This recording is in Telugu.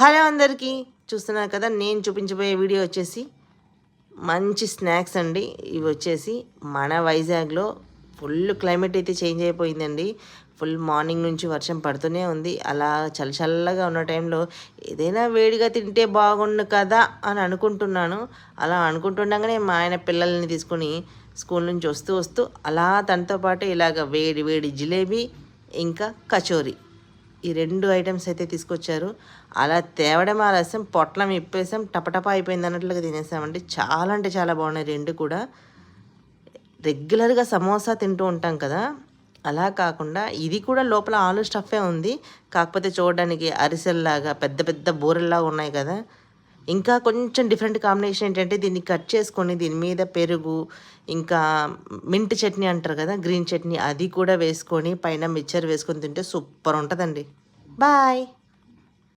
హలో అందరికీ. చూస్తున్నారు కదా నేను చూపించబోయే వీడియో వచ్చేసి మంచి స్నాక్స్ అండి. ఇవి వచ్చేసి మన వైజాగ్లో ఫుల్ క్లైమేట్ అయితే చేంజ్ అయిపోయిందండి. ఫుల్ మార్నింగ్ నుంచి వర్షం పడుతూనే ఉంది. అలా చల్ల చల్లగా ఉన్న టైంలో ఏదైనా వేడిగా తింటే బాగుండు కదా అని అనుకుంటున్నాను. అలా అనుకుంటుండగానే మా ఆయన పిల్లల్ని తీసుకొని స్కూల్ నుంచి వస్తూ వస్తూ అలా తనతో పాటు ఇలాగ వేడి వేడి జిలేబీ ఇంకా కచోరీ ఈ రెండు ఐటమ్స్ అయితే తీసుకొచ్చారు. అలా తేవడం ఆలస్యం పొట్లం ఇప్పేసాం టపటపా అయిపోయింది అన్నట్లుగా తినేసామండి. చాలా అంటే చాలా బాగున్నాయి రెండు కూడా. రెగ్యులర్గా సమోసా తింటూ ఉంటాం కదా. అలా కాకుండా ఇది కూడా లోపల ఆలు స్టఫే ఉంది. కాకపోతే చూడడానికి అరిసెల్లాగా పెద్ద పెద్ద బూరెల్లాగా ఉన్నాయి కదా. ఇంకా కొంచెం డిఫరెంట్ కాంబినేషన్ ఏంటంటే దీన్ని కట్ చేసుకొని దీని మీద పెరుగు ఇంకా మింట్ చట్నీ అంటారు కదా గ్రీన్ చట్నీ అది కూడా వేసుకొని పైన మిక్చర్ వేసుకొని తింటే సూపర్ ఉంటుందండి. బాయ్